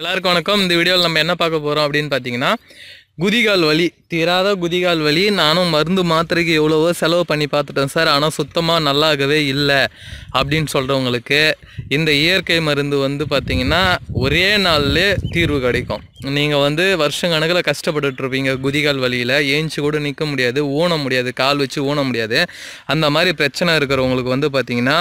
எல்லாருக்கும் வணக்கம். இந்த வீடியோவில் நம்ம என்ன பார்க்க போகிறோம் அப்படின்னு பார்த்தீங்கன்னா குதிகால் வலி தீராத குதிகால் வலி. நானும் மருந்து மாத்திரைக்கு எவ்வளவோ செலவு பண்ணி பார்த்துட்டேன் சார். ஆனால் சுத்தமாக நல்லாகவே இல்லை அப்படின்னு சொல்கிறவங்களுக்கு இந்த இயற்கை மருந்து வந்து பார்த்திங்கன்னா ஒரே நாள்லே தீர்வு கிடைக்கும். நீங்கள் வந்து வருஷக்கணக்கில் கஷ்டப்பட்டுட்ருப்பீங்க குதிகால் வலியில். ஏஞ்சி கூட நிற்க முடியாது ஊன முடியாது கால் வச்சு ஊன முடியாது. அந்த மாதிரி பிரச்சனை இருக்கிறவங்களுக்கு வந்து பார்த்தீங்கன்னா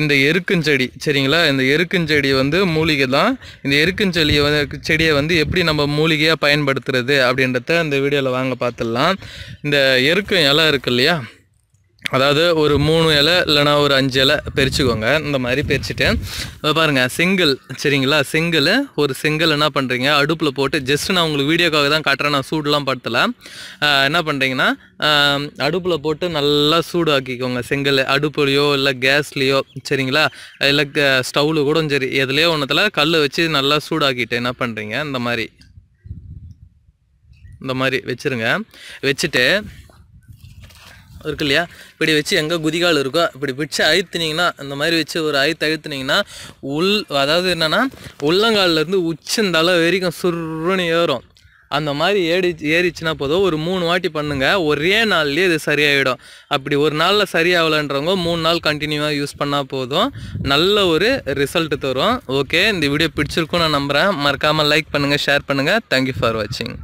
இந்த எருக்குஞ்செடி சரிங்களா? இந்த எருக்குஞ்செடி வந்து மூலிகை தான் இந்த எருக்குஞ்செடியை வந்து செடியை வந்து எப்படி நம்ம மூலிகையாக பயன்படுத்துறது அப்படின்றத இந்த வீடியோவில் வாங்க பார்த்துடலாம். இந்த எருக்கம் இலை இருக்கு இல்லையா? அதாவது ஒரு மூணு இலை இல்லைனா ஒரு அஞ்சு இலை பிரிச்சுக்கோங்க. இந்த மாதிரி பிரிச்சுட்டு பாருங்கள் செங்கல் சரிங்களா? செங்கல் ஒரு செங்கல் என்ன பண்ணுறீங்க அடுப்பில் போட்டு ஜஸ்ட் நான் உங்களுக்கு வீடியோக்காக தான் காட்டுறேன் நான் சூடெலாம் படுத்தலை. என்ன பண்ணுறீங்கன்னா அடுப்பில் போட்டு நல்லா சூடு ஆக்கிக்கோங்க செங்கல் அடுப்புலையோ இல்லை கேஸ்லேயோ சரிங்களா? இல்லை ஸ்டவ்வில் கூட சரி எதுலேயோ ஒன்றத்தில் கல் வச்சு நல்லா சூடாக்கிட்டு என்ன பண்ணுறீங்க இந்த மாதிரி. இந்த மாதிரி வச்சுருங்க. வச்சுட்டு இருக்கு இல்லையா? இப்படி வச்சு எங்கே குதிகால் இருக்கோ இப்படி பிடிச்சி அழுத்துனீங்கன்னா இந்த மாதிரி வச்சு ஒரு அழுத்து அழுத்துனீங்கன்னா உள் அதாவது என்னென்னா உள்ளங்கால்லேருந்து உச்சந்தலை வரைக்கும் சுருன்னு ஏறும். அந்த மாதிரி ஏறி ஏறிச்சுன்னா போதும் ஒரு மூணு வாட்டி பண்ணுங்கள் ஒரே நாள்லேயே இது சரியாயிடும். அப்படி ஒரு நாளில் சரியாகலன்றவங்க மூணு நாள் கண்டினியூவாக யூஸ் பண்ணால் போதும். நல்ல ஒரு ரிசல்ட் தரும். ஓகே இந்த வீடியோ பிடிச்சிருக்கும் நான் நம்புகிறேன் மறக்காமல் லைக் பண்ணுங்கள் ஷேர் பண்ணுங்கள் தேங்க்யூ ஃபார் வாட்சிங்